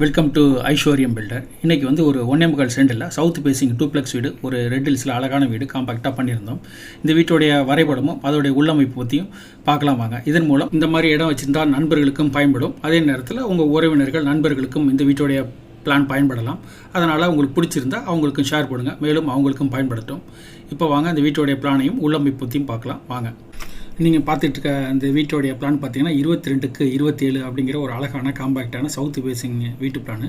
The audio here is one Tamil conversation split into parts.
வெல்கம் டு ஐஸ்வர்யம் பில்டர் இன்றைக்கி வந்து ஒரு ஒன்னே முக்கால் சென்டில் சவுத் பேசிங் டூப்ளெக்ஸ் வீடு ஒரு ரெட் ஹில்ஸில் அழகான வீடு காம்பாக்டாக பண்ணியிருந்தோம். இந்த வீட்டுடைய வரைபடமும் அதோடைய உள்ளமைப்பு பற்றியும் பார்க்கலாம் வாங்க. இதன் மூலம் இந்த மாதிரி இடம் வச்சுருந்தால் நண்பர்களுக்கும் பயன்படும். அதே நேரத்தில் உங்கள் உறவினர்கள் நண்பர்களுக்கும் இந்த வீட்டுடைய பிளான் பயன்படலாம். அதனால் உங்களுக்கு பிடிச்சிருந்தா அவங்களுக்கும் ஷேர் பண்ணுங்கள் மேலும் அவங்களுக்கும் பயன்படுத்தும். இப்போ வாங்க இந்த வீட்டுடைய பிளானையும் உள்ளமைப்பு பற்றியும் பார்க்கலாம். வாங்க. நீங்கள் பார்த்துட்டு இருக்க அந்த வீட்டோடைய பிளான் பார்த்தீங்கன்னா இருபத்தி ரெண்டுக்கு இருபத்தேழு அப்படிங்கிற ஒரு அழகான காம்பாக்டான சவுத் பேசிங் வீட்டு பிளான்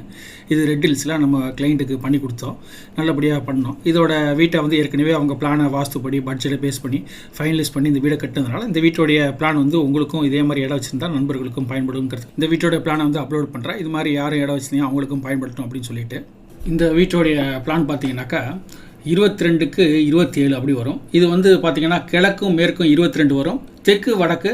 இது ரெட் ஹில்ஸில் நம்ம கிளைண்ட்டுக்கு பண்ணி கொடுத்தோம். நல்லபடியாக பண்ணோம். இதோட வீட்டை வந்து ஏற்கனவே அவங்க பிளானை வாஸ்துப்படி பட்ஜெட்டை பேஸ் பண்ணி ஃபைனலைஸ் பண்ணி இந்த வீடை கட்டுனதுனால இந்த வீட்டோடைய பிளான் வந்து உங்களுக்கும் இதே மாதிரி இடம் வச்சுருந்தா நண்பர்களுக்கும் பயன்படுங்கிறது இந்த வீட்டோட பிளானை வந்து அப்லோட் பண்ணுறேன் இது மாதிரி யாரும் இடம் வச்சுருந்தீங்க அவங்களுக்கும் பயன்படுத்தும் அப்படின்னு சொல்லிட்டு. இந்த வீட்டோடைய பிளான் பார்த்தீங்கன்னாக்கா இருபத்தி ரெண்டுக்கு இருபத்தி ஏழு அப்படி வரும். இது வந்து பார்த்தீங்கன்னா கிழக்கும் மேற்கும் இருபத்தி ரெண்டு வரும். தெற்கு வடக்கு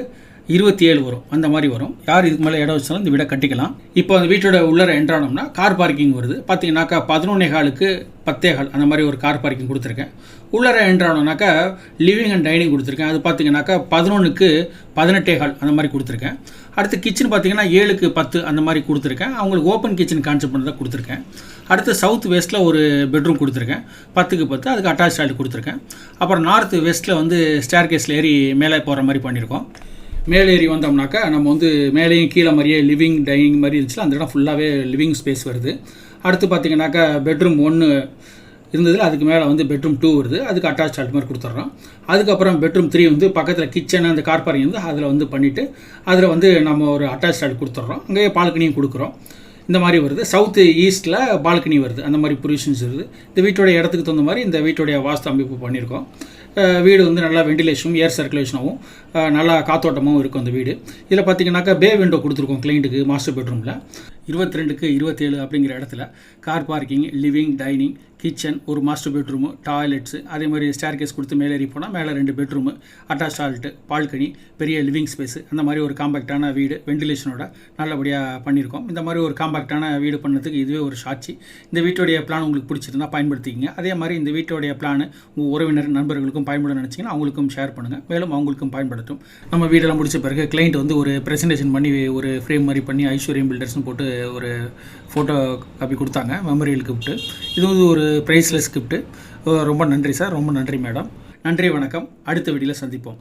இருபத்தி ஏழு வரும். அந்த மாதிரி வரும். யார் இதுக்கு மேலே இடம் வச்சாலும் இந்த வீடை கட்டிக்கலாம். இப்போ அந்த வீட்டோட உள்ளர என்றானோம்னா கார் பார்க்கிங் வருது. பார்த்தீங்கன்னாக்கா பதினொன்னே காலுக்கு பத்தே கால் அந்த மாதிரி ஒரு கார் பார்க்கிங் கொடுத்துருக்கேன். உள்ளர என்ட்ரானோனாக்கா லிவிங் அண்ட் டைனிங் கொடுத்துருக்கேன். அது பார்த்தீங்கன்னாக்கா பதினொன்றுக்கு பதினெட்டே கால் அந்த மாதிரி கொடுத்துருக்கேன். அடுத்து கிச்சன் பார்த்தீங்கன்னா ஏழுக்கு பத்து அந்த மாதிரி கொடுத்துருக்கேன். அவங்களுக்கு ஓப்பன் கிச்சன் கான்செப்ட் பண்ணி தான் கொடுத்துருக்கேன். அடுத்து சவுத் வெஸ்ட்டில் ஒரு பெட்ரூம் கொடுத்துருக்கேன். பத்துக்கு பத்து அதுக்கு அட்டாச் டாய்லெட் கொடுத்துருக்கேன். அப்புறம் நார்த் வெஸ்ட்டில் வந்து ஸ்டேர் கேஸில் ஏறி மேலே போகிற மாதிரி பண்ணியிருக்கோம். மேலே ஏறி வந்தோம்னாக்கா நம்ம வந்து மேலேயும் கீழே மாதிரியே லிவிங் டைனிங் மாதிரி இருந்துச்சுன்னா அந்த இடம் ஃபுல்லாகவே லிவிங் ஸ்பேஸ் வருது. அடுத்து பார்த்தீங்கன்னாக்கா பெட்ரூம் ஒன்று இருந்ததில் அதுக்கு மேலே வந்து பெட்ரூம் டூ வருது. அதுக்கு அட்டாச் டாய்லெட் மாதிரி கொடுத்துட்றோம் அதுக்கப்புறம் பெட்ரூம் த்ரீ வந்து பக்கத்தில் கிச்சன் அந்த கார் பார்க்கிங் வந்து அதில் வந்து பண்ணிவிட்டு அதில் வந்து நம்ம ஒரு அட்டாச் டாய்லெட் கொடுத்துட்றோம் அங்கேயே பால்கனியும் கொடுக்குறோம். இந்த மாதிரி வருது. சவுத்து ஈஸ்ட்டில் பால்கனி வருது. அந்த மாதிரி ப்ரொவிஷன்ஸ் வருது இந்த வீட்டோடைய இடத்துக்கு தகுந்த மாதிரி இந்த வீட்டுடைய வாஸ்து அமைப்பு பண்ணியிருக்கோம். வீடு வந்து நல்லா வெண்டிலேஷனும் ஏர் சர்க்குலேஷனாகவும் நல்லா காத்தோட்டமாகவும் இருக்கும் அந்த வீடு. இதில் பார்த்தீங்கன்னாக்கா பே விண்டோ கொடுத்துருக்கோம் கிளைண்ட்டுக்கு மாஸ்டர் பெட்ரூமில் இருபத்தி ரெண்டுக்கு இருபத்தேழு அப்படிங்கிற இடத்துல car parking living dining kitchen ஒரு மாஸ்டர் பெட்ரூமு டாய்லெட்ஸு அதே மாதிரி ஸ்டேர் கேஸ் கொடுத்து மேலே ஏறி போனால் மேலே ரெண்டு பெட்ரூமு அட்டாச் டாய்லெட்டு பால்கனி பெரிய லிவிங் ஸ்பேஸு அந்த மாதிரி ஒரு காம்பாக்டான வீடு வெண்டிலேஷனோட நல்லபடியாக பண்ணியிருக்கோம் இந்த மாதிரி ஒரு காம்பாக்டான வீடு பண்ணதுக்கு இதுவே ஒரு சாட்சி. இந்த வீட்டுடைய பிளான் உங்களுக்கு பிடிச்சிருந்தா பயன்படுத்திக்கிங்க. அதே மாதிரி இந்த வீட்டுடைய பிளான் உங்கள் உறவினர் நண்பர்களுக்கும் பயன்பட நினச்சிங்கன்னா அவங்களுக்கும் ஷேர் பண்ணுங்கள் மேலும் அவங்களுக்கும் பயன்படுத்தும். நம்ம வீடெல்லாம் முடிச்ச பிறகு கிளைண்ட் வந்து ஒரு ப்ரெசன்டேஷன் பண்ணி ஒரு ஃப்ரேம் மாதிரி பண்ணி ஐஸ்வர்யம் பில்டர்ஸ்னு போட்டு ஒரு ஃபோட்டோ காப்பி கொடுத்தாங்க மெமரியல் கிஃப்ட்டு இது வந்து ஒரு ப்ரைஸ்லெஸ் கிஃப்ட்டு ரொம்ப நன்றி சார் ரொம்ப நன்றி மேடம் நன்றி வணக்கம். அடுத்த வீடியோவில் சந்திப்போம்.